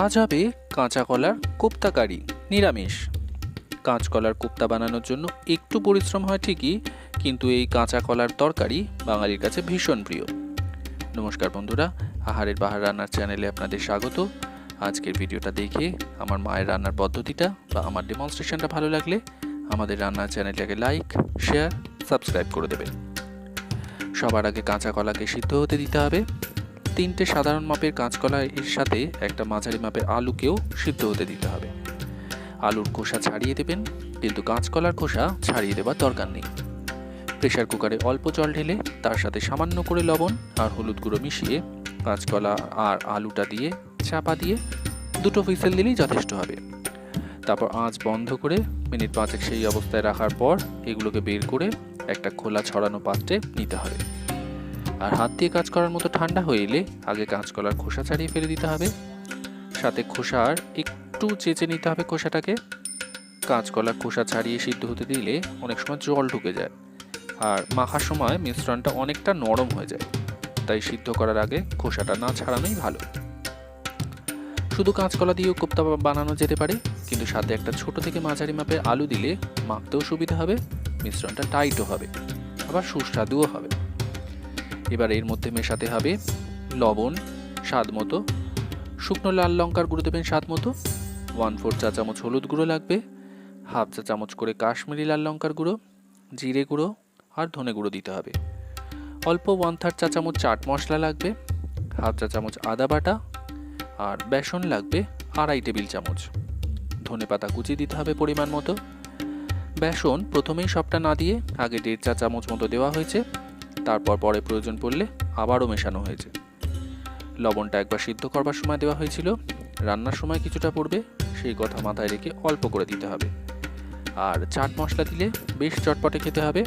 আজ হবে কাঁচা কলার কোপ্তা কারি নিরামিষ। কাঁচকলার কোপ্তা বানানোর জন্য একটু পরিশ্রম হয় ঠিকই, কিন্তু এই কাঁচা কলার তরকারি বাঙালির কাছে ভীষণ প্রিয়। নমস্কার বন্ধুরা, আহারের বাহার রান্নার চ্যানেলে আপনাদের স্বাগত। আজকের ভিডিওটা দেখে আমার মায়ের রান্নার পদ্ধতিটা বা আমার ডেমনস্ট্রেশনটা ভালো লাগলে আমাদের রান্নার চ্যানেলটাকে লাইক শেয়ার সাবস্ক্রাইব করে দেবেন। সবার আগে কাঁচা কলাকে সিদ্ধ হতে দিতে হবে। তিনটে সাধারণ মাপের কাঁচকলা এর সাথে একটা মাঝারি মাপের আলুকেও সিদ্ধ হতে দিতে হবে। আলুর খোসা ছাড়িয়ে দেবেন, কিন্তু কাঁচকলার খোসা ছাড়িয়ে দেবার দরকার নেই। প্রেশার কুকারে অল্প জল ঢেলে তার সাথে সামান্য করে লবণ আর হলুদ গুঁড়ো মিশিয়ে কাঁচকলা আর আলুটা দিয়ে চাপা দিয়ে দুটো হুইসেল দিলেই যথেষ্ট হবে। তারপর আঁচ বন্ধ করে মিনিট পাঁচেক সেই অবস্থায় রাখার পর এগুলোকে বের করে একটা খোলা ছড়ানো পাত্রে নিতে হবে। আর হাত দিয়ে কাজ করার মতো ঠান্ডা হয়ে এলে আগে কাঁচকলার খোসা ছাড়িয়ে ফেলে দিতে হবে। সাথে খোসার একটু চেঁচে নিতে হবে খোসাটাকে। কাঁচকলার খোসা ছাড়িয়ে সিদ্ধ হতে দিলে অনেক সময় জল ঢুকে যায়। আর মাখার সময় মিশ্রণটা অনেকটা নরম হয়ে যায়। তাই সিদ্ধ করার আগে খোসাটা না ছাড়ানোই ভালো। শুধু কাঁচকলা দিয়েও কোপ্তা বানানো যেতে পারে, কিন্তু সাথে একটা ছোট থেকে মাঝারি মাপের আলু দিলে মাখতেও সুবিধা হবে, মিশ্রণটা টাইটও হবে। আবার সুস্বাদুও হবে। এবার এর মধ্যে মেশাতে হবে লবণ, স্বাদ মতো। শুকনো লাল লঙ্কার গুঁড়ো দেবেন স্বাদ মতো। ওয়ান ফোর চা চামচ হলুদ গুঁড়ো লাগবে। হাফ চা চামচ করে কাশ্মীরি লাল লঙ্কার গুঁড়ো, জিরে গুঁড়ো আর ধনে গুঁড়ো দিতে হবে। অল্প ওয়ান থার্ড চা চামচ চাট মশলা লাগবে, হাফ চা চামচ আদা বাটা আর বেসন লাগবে আড়াই টেবিল চামচ। ধনে পাতা কুচি দিতে হবে পরিমাণ মতো। বেসন প্রথমেই সবটা না দিয়ে আগে দেড় চা চামচ মতো দেওয়া হয়েছে। তারপর পরে প্রয়োজন পড়লে আবারও মেশানো হয়েছে। লবণটা একবার সিদ্ধ করবার সময় দেওয়া হয়েছিল। রান্নার সময় কিছুটা পড়বে, সেই কথা মাথায় রেখে অল্প করে দিতে হবে। আর চাট মশলা দিলে বেশ চটপটে খেতে হবে।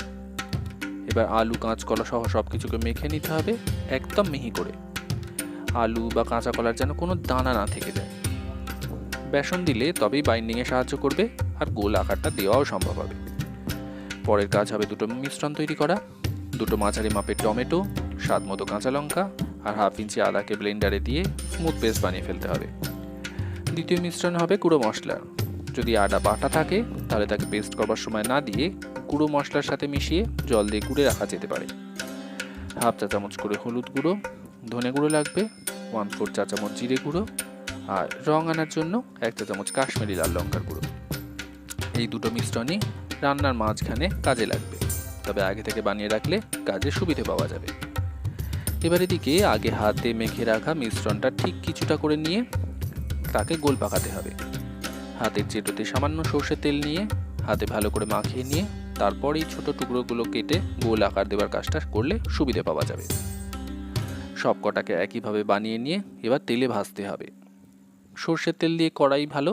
এবার আলু, কাঁচকলা সহ সব কিছুকে মেখে নিতে হবে একদম মিহি করে। আলু বা কাঁচা কলার যেন কোনো দানা না থেকে যায়। বেসন দিলে তবেই বাইন্ডিংয়ে সাহায্য করবে আর গোল আকারটা দেওয়াও সম্ভব হবে। পরের কাজ হবে দুটো মিশ্রণ তৈরি করা। দুটো মাঝারি মাপের টমেটো, স্বাদ মতো কাঁচা লঙ্কা আর হাফ ইঞ্চি আদাকে ব্লেন্ডারে দিয়ে স্মুথ পেস্ট বানিয়ে ফেলতে হবে। দ্বিতীয় মিশ্রণ হবে গুঁড়ো মশলা। যদি আদা বাটা থাকে, তাহলে তাকে পেস্ট করবার সময় না দিয়ে গুঁড়ো মশলার সাথে মিশিয়ে জল দিয়ে গুঁড়ে রাখা যেতে পারে। হাফ চা চামচ করে হলুদ গুঁড়ো, ধনে গুঁড়ো লাগবে ওয়ান ফোর চা চামচ জিরে গুঁড়ো আর রং আনার জন্য এক চা চামচ কাশ্মীরি লাল লঙ্কার গুঁড়ো। এই দুটো মিশ্রণই রান্নার মাঝখানে কাজে লাগবে। তবে আগে থেকে বানিয়ে রাখলে কাজে সুবিধে পাওয়া যাবে। এবার এদিকে আগে হাতে মেখে রাখা মিশ্রণটা ঠিক কিছুটা করে নিয়ে তাকে গোল পাকাতে হবে। হাতের চেটোতে সামান্য সর্ষের তেল নিয়ে, হাতে ভালো করে মাখিয়ে নিয়ে তারপর এই ছোটো টুকরোগুলো কেটে গোল আকার দেওয়ার কাজটা করলে সুবিধে পাওয়া যাবে। সব কটাকে একইভাবে বানিয়ে নিয়ে এবার তেলে ভাজতে হবে। সর্ষের তেল দিয়ে কড়াই ভালো,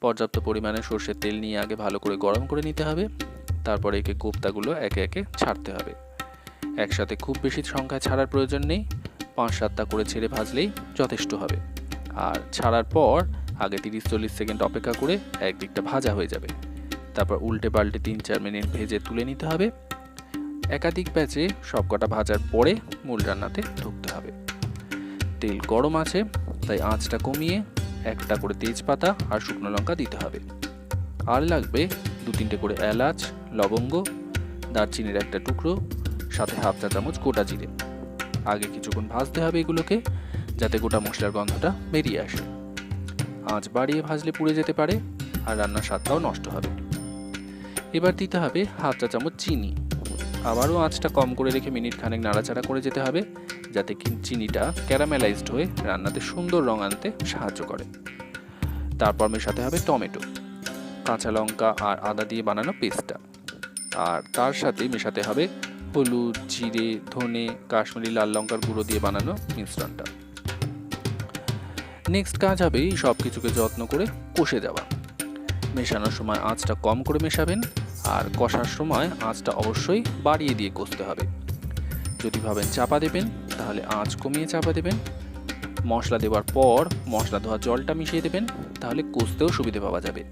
পর্যাপ্ত পরিমাণে সর্ষের তেল নিয়ে আগে ভালো করে গরম করে নিতে হবে। তারপরে একে কোপ্তাগুলো একে একে ছাড়তে হবে। একসাথে খুব বেশি সংখ্যায় ছাড়ার প্রয়োজন নেই পাঁচ সাতটা করে ছেড়ে ভাজলেই যথেষ্ট হবে। আর ছাড়ার পর আগে তিরিশ চল্লিশ সেকেন্ড অপেক্ষা করে একদিকটা ভাজা হয়ে যাবে। তারপর উল্টে পাল্টে তিন চার মিনিট ভেজে তুলে নিতে হবে। একাধিক ব্যাচে সবকটা ভাজার পরে মূল রান্নাতে ঢুকতে হবে। তেল গরম আছে, তাই আঁচটা কমিয়ে একটা করে তেজপাতা আর শুকনো লঙ্কা দিতে হবে। আর লাগবে দু তিনটে করে এলাচ লবঙ্গ, দারচিনির একটা টুকরো, সাথে হাফ চা চামচ গোটা জিরে। আগে কিছুক্ষণ ভাজতে হবে এগুলোকে, যাতে গোটা মশলার গন্ধটা বেরিয়ে আসে। আঁচ বাড়িয়ে ভাজলে পুড়ে যেতে পারে, আর রান্নার স্বাদটাও নষ্ট হবে। এবার দিতে হবে হাফ চা চামচ চিনি। আবারও আঁচটা কম করে রেখে মিনিট খানেক নাড়াচাড়া করে যেতে হবে, যাতে চিনিটা ক্যারামেলাইজড হয়ে রান্নাতে সুন্দর রং আনতে সাহায্য করে। তারপর মেশাতে হবে টমেটো। কাঁচা লঙ্কা আর আদা দিয়ে বানানো পেস্টটা। আর তার সাথে মেশাতে হবে হলুদ, জিরে, ধনে, কাশ্মীরি লাল লঙ্কার গুঁড়ো দিয়ে বানানো মিশ্রণটা। নেক্সট কাজ হবে সব কিছুকে যত্ন করে কষে দেওয়া মেশানোর সময় আঁচটা কম করে মেশাবেন আর কষার সময় আঁচটা অবশ্যই বাড়িয়ে দিয়ে কষতে হবে। যদি ভাবেন চাপা দেবেন, তাহলে আঁচ কমিয়ে চাপা দেবেন। মশলা দেওয়ার পর মশলা ধোয়া জলটা মিশিয়ে দেবেন, তাহলে কষতেও সুবিধে পাওয়া যাবে।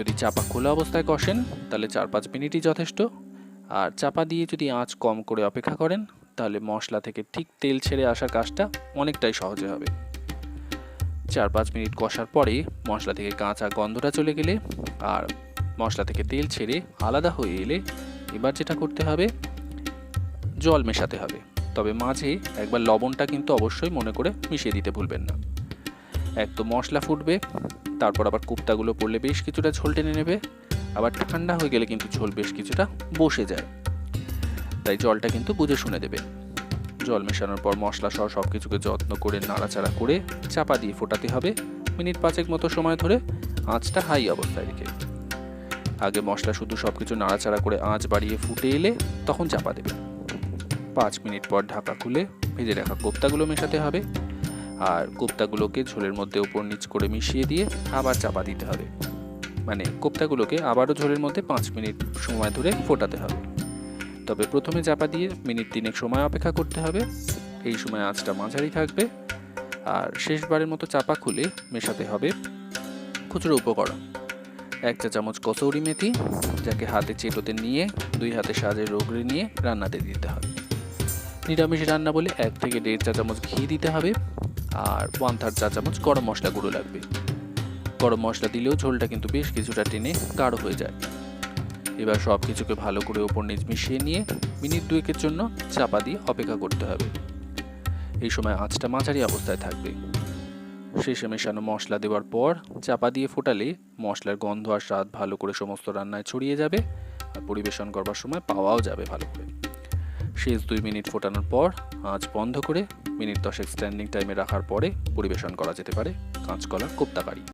যদি চাপা খোলা অবস্থায় কষেন, তাহলে চার পাঁচ মিনিটই যথেষ্ট। আর চাপা দিয়ে যদি আঁচ কম করে অপেক্ষা করেন, তাহলে মশলা থেকে ঠিক তেল ছেড়ে আসার কাজটা অনেকটাই সহজে হবে। চার পাঁচ মিনিট কষার পরে মশলা থেকে কাঁচা গন্ধটা চলে গেলে, আর মশলা থেকে তেল ছেড়ে আলাদা হয়ে এলে এবার যেটা করতে হবে, জল মেশাতে হবে। তবে মাঝে একবার লবণটা কিন্তু অবশ্যই মনে করে মিশিয়ে দিতে ভুলবেন না। এক তো মশলা ফুটবে তারপর আবার কুপ্তাগুলো পড়লে বেশ কিছুটা ঝোল টেনে নেবে। আবার ঠান্ডা হয়ে গেলে কিন্তু ঝোল বেশ কিছুটা বসে যায়। তাই জলটা কিন্তু বুঝে শুনে দেবে। জল মেশানোর পর মশলা সহ সব কিছুকে যত্ন করে, নাড়াচাড়া করে চাপা দিয়ে ফোটাতে হবে মিনিট পাঁচেক মতো সময় ধরে আঁচটা হাই অবস্থায় রেখে। আগে মশলা শুধু সব কিছু নাড়াচাড়া করে আঁচ বাড়িয়ে ফুটে এলে তখন চাপা দেবে। পাঁচ মিনিট পর ঢাকা খুলে ভেজে রাখা কোপ্তাগুলো মেশাতে হবে। আর কোপ্তাগুলোকে ঝোলের মধ্যে উপর নিচ করে মিশিয়ে দিয়ে আবার চাপা দিতে হবে। মানে কোপ্তাগুলোকে আবারও ঝোলের মধ্যে পাঁচ মিনিট সময় ধরে ফোটাতে হবে। তবে প্রথমে চাপা দিয়ে মিনিট তিনেক সময় অপেক্ষা করতে হবে। এই সময় আঁচটা মাঝারি থাকবে। আর শেষবারের মতো চাপা খুলে মেশাতে হবে খুচরো উপকরণ। এক চা চামচ কসৌরি মেথি, যাকে হাতে চেটোতে নিয়ে, দুই হাতে সাজের রোগড়ে নিয়ে রান্নাতে দিতে হবে। নিরামিষ রান্না বলে এক থেকে দেড় চা চামচ ঘি দিতে হবে। আর ওয়ান থার্ড চা চামচ গরম মশলা গুঁড়ো লাগবে। গরম মশলা দিলেও ঝোলটা কিন্তু বেশ কিছুটা টেনে গাঢ় হয়ে যায়। এবার সব কিছুকে ভালো করে ওপর নিচ মিশিয়ে নিয়ে মিনিট দুয়েকের জন্য চাপা দিয়ে অপেক্ষা করতে হবে। এই সময় আঁচটা মাঝারি অবস্থায় থাকবে। শেষে মেশানো মশলা দেওয়ার পর চাপা দিয়ে ফোটালে মশলার গন্ধ আর স্বাদ ভালো করে সমস্ত রান্নায় ছড়িয়ে যাবে আর পরিবেশন করবার সময় পাওয়াও যাবে ভালো করে। শেষ দুই মিনিট ফোটানোর পর আঁচ বন্ধ করে মিনিট দশেক স্ট্যান্ডিং টাইমে রাখার পরে পরিবেশন করা যেতে পারে। কাঁচকলার কোপ্তাকারি